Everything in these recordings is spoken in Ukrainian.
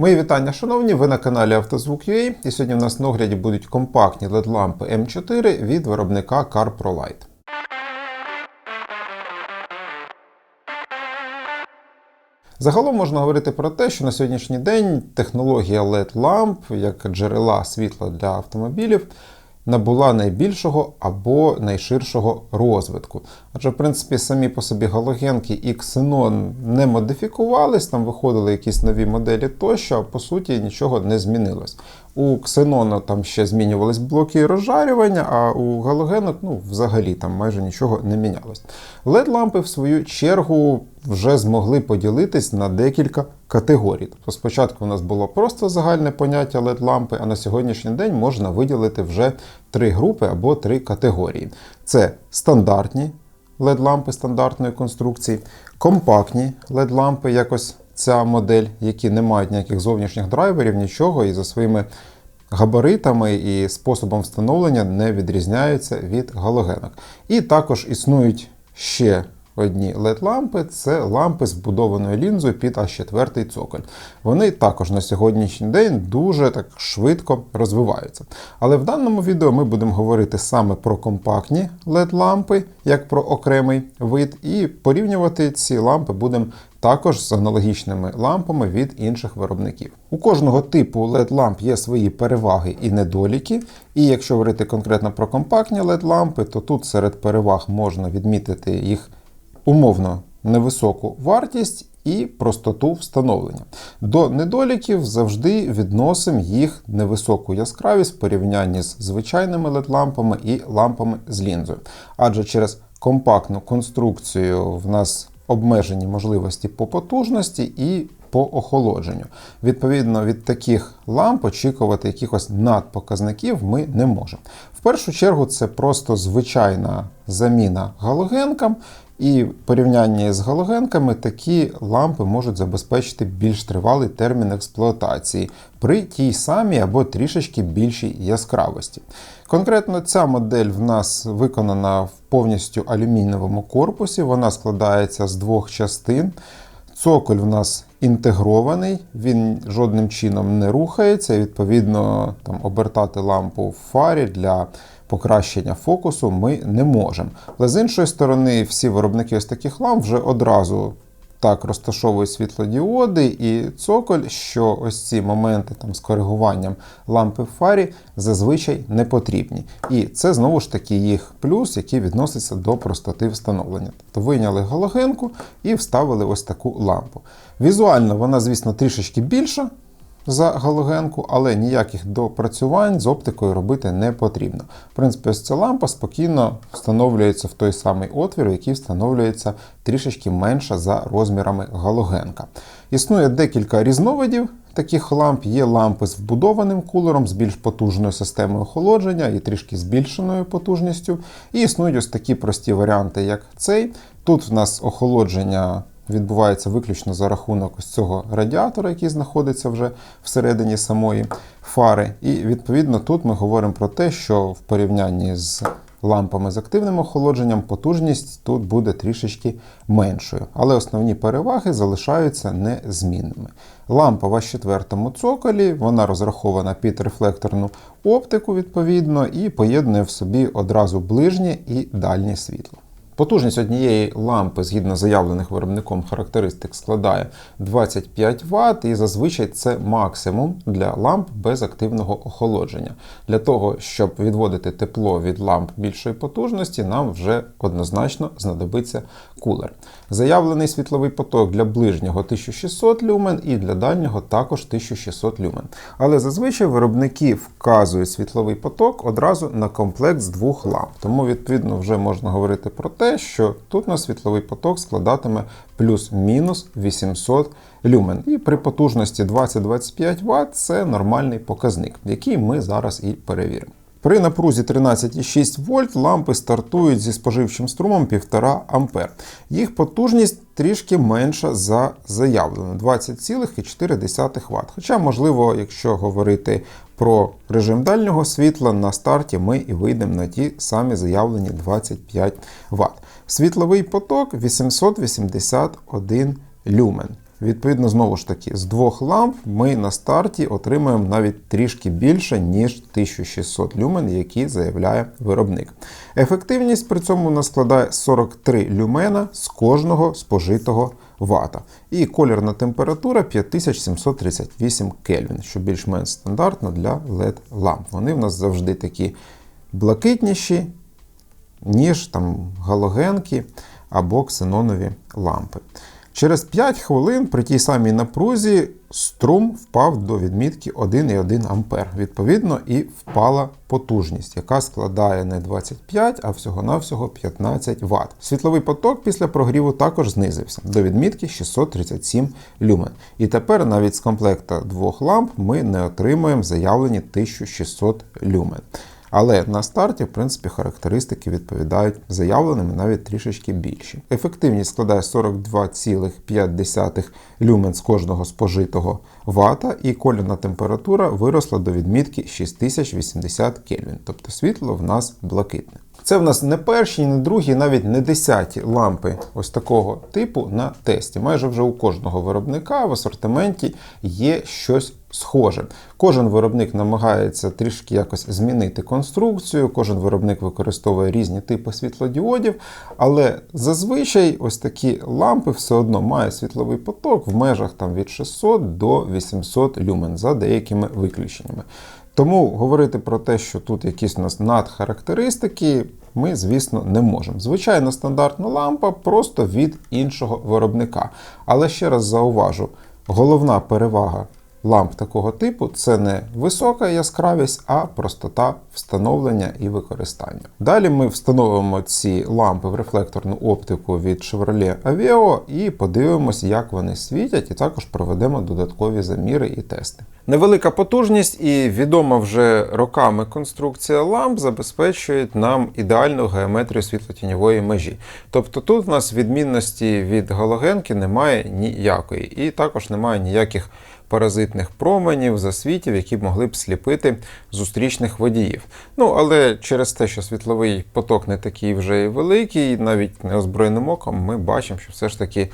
Мої вітання, шановні, ви на каналі Автозвук.ua і сьогодні в нас на огляді будуть компактні LED-лампи М4 від виробника CarProLight. Загалом можна говорити про те, що на сьогоднішній день технологія LED-ламп як джерела світла для автомобілів набула найбільшого або найширшого розвитку. Адже, в принципі, самі по собі галогенки і ксенон не модифікувались, там виходили якісь нові моделі тощо, а по суті нічого не змінилось. У ксенона там ще змінювались блоки розжарювання, а у галогенок ну, взагалі там майже нічого не мінялось. LED-лампи, в свою чергу, вже змогли поділитись на декілька категорій. Тобто спочатку у нас було просто загальне поняття LED-лампи, а на сьогоднішній день можна виділити вже три групи або три категорії. Це стандартні LED-лампи стандартної конструкції, компактні LED-лампи, якось ця модель, які не мають ніяких зовнішніх драйверів, нічого, і за своїми габаритами і способом встановлення не відрізняються від галогенок. І також існують ще одні LED-лампи це лампи з вбудованою лінзою під А4 цоколь. Вони також на сьогоднішній день дуже так швидко розвиваються. Але в даному відео ми будемо говорити саме про компактні LED-лампи, як про окремий вид, і порівнювати ці лампи будемо також з аналогічними лампами від інших виробників. У кожного типу LED-ламп є свої переваги і недоліки. І якщо говорити конкретно про компактні LED-лампи, то тут серед переваг можна відмітити їх умовно невисоку вартість і простоту встановлення. До недоліків завжди відносимо їх невисоку яскравість в порівнянні з звичайними LED-лампами і лампами з лінзою. Адже через компактну конструкцію в нас обмежені можливості по потужності і по охолодженню. Відповідно, від таких ламп очікувати якихось надпоказників ми не можемо. В першу чергу, це просто звичайна заміна галогенкам. І в порівнянні з галогенками такі лампи можуть забезпечити більш тривалий термін експлуатації при тій самій або трішечки більшій яскравості. Конкретно ця модель в нас виконана в повністю алюмінієвому корпусі, вона складається з двох частин. Цоколь в нас інтегрований, він жодним чином не рухається, відповідно там, обертати лампу в фарі для покращення фокусу ми не можемо. Але з іншої сторони, всі виробники ось таких ламп вже одразу так розташовують світлодіоди і цоколь, що ось ці моменти там, з коригуванням лампи в фарі зазвичай не потрібні. І це знову ж таки їх плюс, який відноситься до простоти встановлення. Тобто вийняли галогенку і вставили ось таку лампу. Візуально вона, звісно, трішечки більша за галогенку, але ніяких допрацювань з оптикою робити не потрібно. В принципі, ось ця лампа спокійно встановлюється в той самий отвір, який встановлюється трішечки менше за розмірами галогенка. Існує декілька різновидів. Таких ламп є лампи з вбудованим кулером, з більш потужною системою охолодження і трішки збільшеною потужністю. І існують ось такі прості варіанти, як цей. Тут в нас охолодження відбувається виключно за рахунок ось цього радіатора, який знаходиться вже всередині самої фари. І відповідно тут ми говоримо про те, що в порівнянні з лампами з активним охолодженням потужність тут буде трішечки меншою. Але основні переваги залишаються незмінними. Лампа в четвертому цоколі, вона розрахована під рефлекторну оптику, відповідно, і поєднує в собі одразу ближнє і дальнє світло. Потужність однієї лампи, згідно заявлених виробником характеристик, складає 25 Вт, і зазвичай це максимум для ламп без активного охолодження. Для того, щоб відводити тепло від ламп більшої потужності, нам вже однозначно знадобиться кулер. Заявлений світловий поток для ближнього 1600 люмен і для дальнього також 1600 люмен. Але зазвичай виробники вказують світловий поток одразу на комплект з двох ламп. Тому, відповідно, вже можна говорити про те, що тут на світловий поток складатиме плюс-мінус 800 люмен. І при потужності 20-25 Вт це нормальний показник, який ми зараз і перевіримо. При напрузі 13,6 вольт лампи стартують зі споживчим струмом 1,5 А. Їх потужність трішки менша за заявлену 20,4 Вт. Хоча, можливо, якщо говорити про режим дальнього світла, на старті ми і вийдемо на ті самі заявлені 25 Вт. Світловий поток 881 люмен. Відповідно, знову ж таки, з двох ламп ми на старті отримаємо навіть трішки більше, ніж 1600 люмен, які заявляє виробник. Ефективність при цьому у нас складає 43 люмена з кожного спожитого вата. І колірна температура 5738 Кельвін, що більш-менш стандартно для LED-ламп. Вони в нас завжди такі блакитніші, ніж там галогенки або ксенонові лампи. Через 5 хвилин при тій самій напрузі струм впав до відмітки 1,1 А. Відповідно, і впала потужність, яка складає не 25, а всього-навсього 15 Вт. Світловий поток після прогріву також знизився до відмітки 637 люмен. І тепер навіть з комплекта двох ламп ми не отримуємо заявлені 1600 люмен. Але на старті, в принципі, характеристики відповідають заявленими навіть трішечки більші. Ефективність складає 42,5 люмен з кожного спожитого вата, і колірна температура виросла до відмітки 6080 Кельвін, тобто світло в нас блакитне. Це в нас не перші, не другі, навіть не десяті лампи ось такого типу на тесті. Майже вже у кожного виробника в асортименті є щось схоже. Кожен виробник намагається трішки якось змінити конструкцію, кожен виробник використовує різні типи світлодіодів, але зазвичай ось такі лампи все одно мають світловий поток в межах там, від 600 до 800 люмен за деякими виключеннями. Тому говорити про те, що тут якісь у нас надхарактеристики, ми, звісно, не можемо. Звичайно, стандартна лампа просто від іншого виробника. Але ще раз зауважу: головна перевага ламп такого типу це не висока яскравість, а простота встановлення і використання. Далі ми встановимо ці лампи в рефлекторну оптику від Chevrolet Aveo і подивимось, як вони світять, і також проведемо додаткові заміри і тести. Невелика потужність і відома вже роками конструкція ламп забезпечують нам ідеальну геометрію світлотіньової межі. Тобто тут у нас відмінності від галогенки немає ніякої, і також немає ніяких паразитних променів, засвітів, які могли б сліпити зустрічних водіїв. Ну, але через те, що світловий поток не такий вже і великий, навіть неозброєним оком, ми бачимо, що все ж таки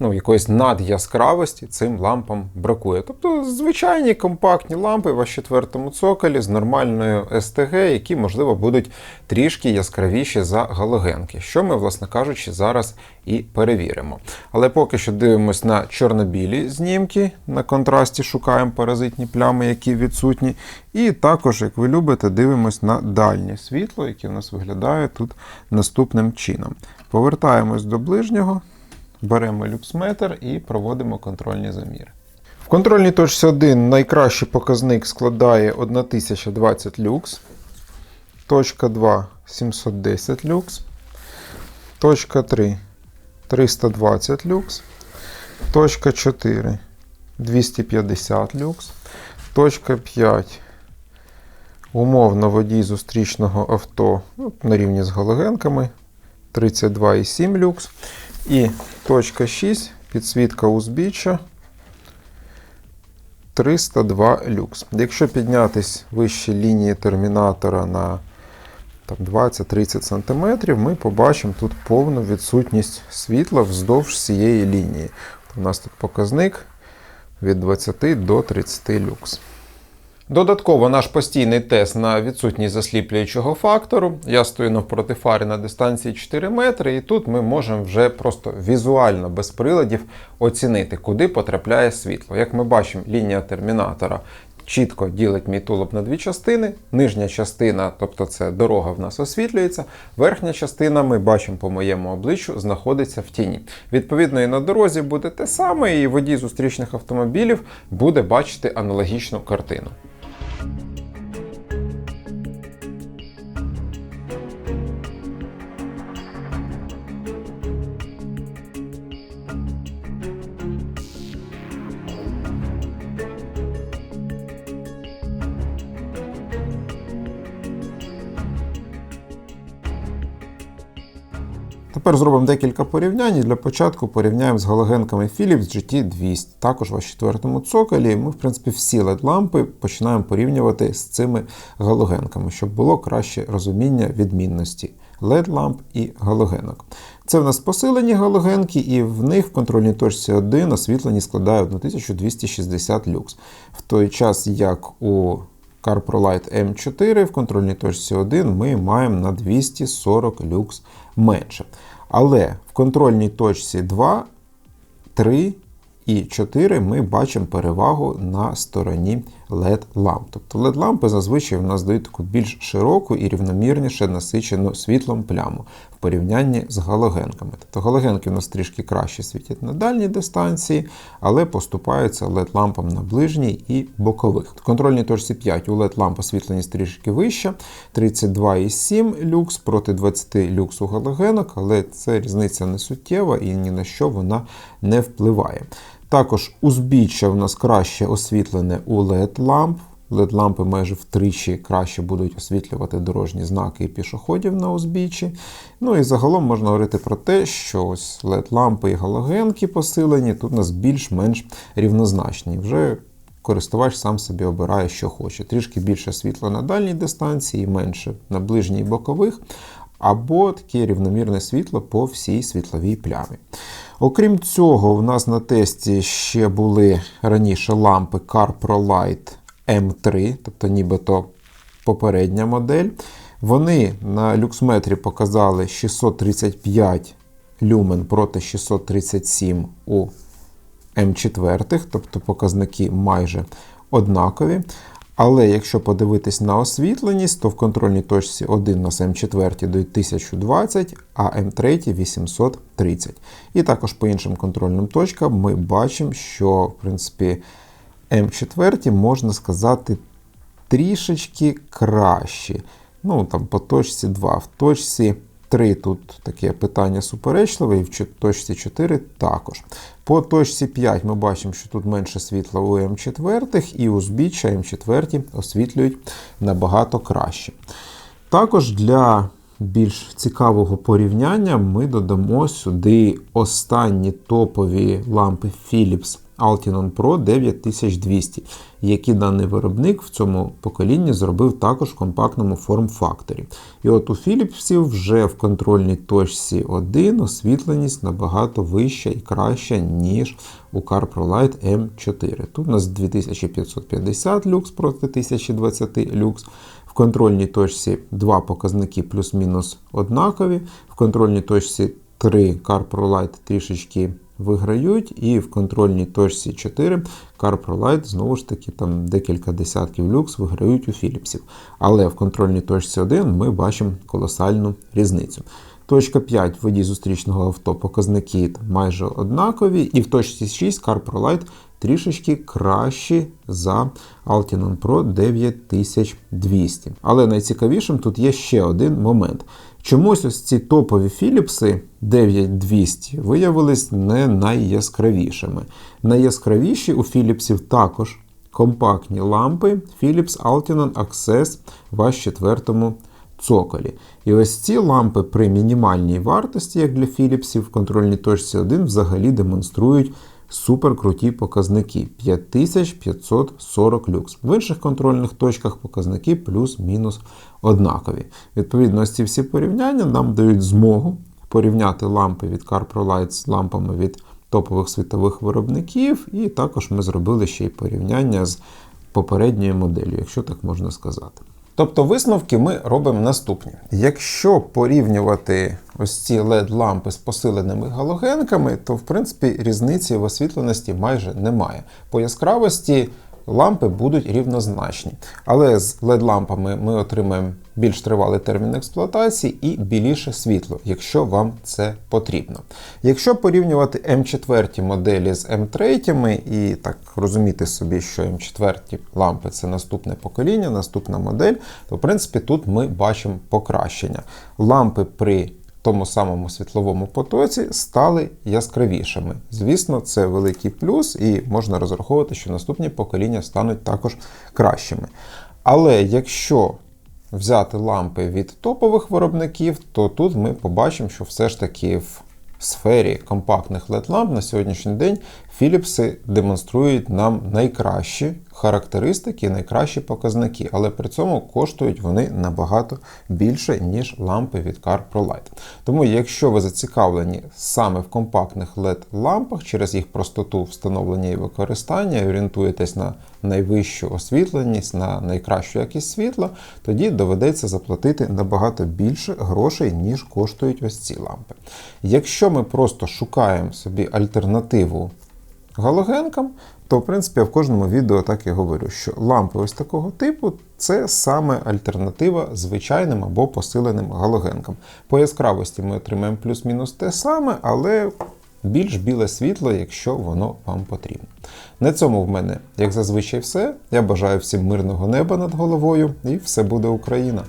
ну, якоїсь надяскравості цим лампам бракує. Тобто звичайні компактні лампи в четвертому цоколі з нормальною СТГ, які, можливо, будуть трішки яскравіші за галогенки, що ми, власне кажучи, зараз і перевіримо. Але поки що дивимося на чорно-білі знімки, на контрасті шукаємо паразитні плями, які відсутні. І також, як ви любите, дивимось на дальнє світло, яке у нас виглядає тут наступним чином. Повертаємось до ближнього. Беремо люксметр і проводимо контрольні заміри. В контрольній точці 1 найкращий показник складає 1020 люкс. Точка 2 710 люкс. Точка 3 320 люкс. Точка 4 250 люкс. Точка 5. Умовно водій зустрічного авто ну, на рівні з галогенками 32,7 люкс. І точка 6, підсвітка узбіччя 302 люкс. Якщо піднятись вище лінії термінатора на 20-30 см, ми побачимо тут повну відсутність світла вздовж цієї лінії. У нас тут показник від 20 до 30 люкс. Додатково наш постійний тест на відсутність засліплюючого фактору. Я стою навпроти фари на дистанції 4 метри, і тут ми можемо вже просто візуально без приладів оцінити, куди потрапляє світло. Як ми бачимо, лінія термінатора чітко ділить мій тулуб на дві частини. Нижня частина, тобто це дорога в нас освітлюється, верхня частина, ми бачимо по моєму обличчю, знаходиться в тіні. Відповідно, і на дорозі буде те саме, і водій зустрічних автомобілів буде бачити аналогічну картину. Тепер зробимо декілька порівнянь. і Для початку порівняємо з галогенками Philips GT200. Також в четвертому цоколі ми, в принципі, всі LED-лампи починаємо порівнювати з цими галогенками, щоб було краще розуміння відмінності LED-ламп і галогенок. Це в нас посилені галогенки, і в них в контрольній точці 1 освітлені складає 1260 люкс. В той час, як у CarProLight M4 в контрольній точці 1 ми маємо на 240 люкс менше. Але в контрольній точці 2, 3 і 4 ми бачимо перевагу на стороні LED-ламп. Тобто LED-лампи зазвичай в нас дають таку більш широку і рівномірніше насичену світлом пляму порівнянні з галогенками. Тобто галогенки у нас трішки краще світять на дальній дистанції, але поступаються LED-лампам на ближній і бокових. В контрольній точці 5 у LED-ламп освітленість трішки вища, 32,7 люкс проти 20 люкс у галогенок, але це різниця не суттєва і ні на що вона не впливає. Також узбіччя в нас краще освітлене у LED-ламп. LED-лампи майже втричі краще будуть освітлювати дорожні знаки і пішоходів на узбіччі. Ну і загалом можна говорити про те, що ось LED-лампи і галогенки посилені тут у нас більш-менш рівнозначні. Вже користувач сам собі обирає, що хоче. Трішки більше світла на дальній дистанції, менше на ближній і бокових, або таке рівномірне світло по всій світловій плямі. Окрім цього, в нас на тесті ще були раніше лампи CarProLight M3, тобто нібито попередня модель. Вони на люксметрі показали 635 люмен проти 637 у М4, тобто показники майже однакові. Але якщо подивитись на освітленість, то в контрольній точці 1 на М4 дають 1020, а М3 830. І також по іншим контрольним точкам ми бачимо, що в принципі М4 можна сказати трішечки краще. Ну, там по точці 2. В точці 3 тут таке питання суперечливе, і в точці 4 також. По точці 5 ми бачимо, що тут менше світла у М4, і узбіччя М4 освітлюють набагато краще. Також для більш цікавого порівняння ми додамо сюди останні топові лампи Philips Altinon Pro 9200, які даний виробник в цьому поколінні зробив також в компактному форм-факторі. І от у Philips вже в контрольній точці 1 освітленість набагато вища і краща, ніж у CarProLight M4. Тут у нас 2550 люкс проти 1020 люкс. В контрольній точці два показники плюс-мінус однакові. В контрольній точці 3 CarProLight трішечки виграють, і в контрольній точці 4 CarProLight знову ж таки там декілька десятків люкс виграють у Philipsів. Але в контрольній точці 1 ми бачимо колосальну різницю. Точка 5 водій зустрічного авто показники майже однакові, і в точці 6 CarProLight трішечки кращі за Altinon Pro 9200. Але найцікавішим тут є ще один момент. Чомусь ось ці топові Філіпси 9200 виявились не найяскравішими. Найяскравіші у Філіпсів також компактні лампи Philips Altinon Access в H4 цоколі. І ось ці лампи при мінімальній вартості, як для Філіпсів, в контрольній точці 1 взагалі демонструють суперкруті показники 5540 люкс. В інших контрольних точках показники плюс-мінус однакові. Відповідно, ці всі порівняння нам дають змогу порівняти лампи від CarProLight з лампами від топових світових виробників, і також ми зробили ще й порівняння з попередньою моделлю, якщо так можна сказати. Тобто висновки ми робимо наступні. Якщо порівнювати ось ці LED-лампи з посиленими галогенками, то в принципі різниці в освітленості майже немає. По яскравості лампи будуть рівнозначні. Але з LED-лампами ми отримаємо більш тривалий термін експлуатації і біліше світло, якщо вам це потрібно. Якщо порівнювати М4 моделі з М3 і так розуміти собі, що М4 лампи це наступне покоління, наступна модель, то в принципі тут ми бачимо покращення. Лампи при тому самому світловому потоці стали яскравішими. Звісно, це великий плюс, і можна розраховувати, що наступні покоління стануть також кращими. Але якщо взяти лампи від топових виробників, то тут ми побачимо, що все ж таки в сфері компактних LED-ламп на сьогоднішній день Філіпси демонструють нам найкращі характеристики, найкращі показники, але при цьому коштують вони набагато більше, ніж лампи від CarProLight. Тому, якщо ви зацікавлені саме в компактних LED-лампах через їх простоту встановлення і використання, орієнтуєтесь на найвищу освітленість, на найкращу якість світла, тоді доведеться заплатити набагато більше грошей, ніж коштують ось ці лампи. Якщо ми просто шукаємо собі альтернативу галогенкам, то в принципі я в кожному відео так і говорю, що лампи ось такого типу це саме альтернатива звичайним або посиленим галогенкам. По яскравості ми отримаємо плюс-мінус те саме, але більш біле світло, якщо воно вам потрібно. На цьому в мене, як зазвичай, все. Я бажаю всім мирного неба над головою і все буде Україна!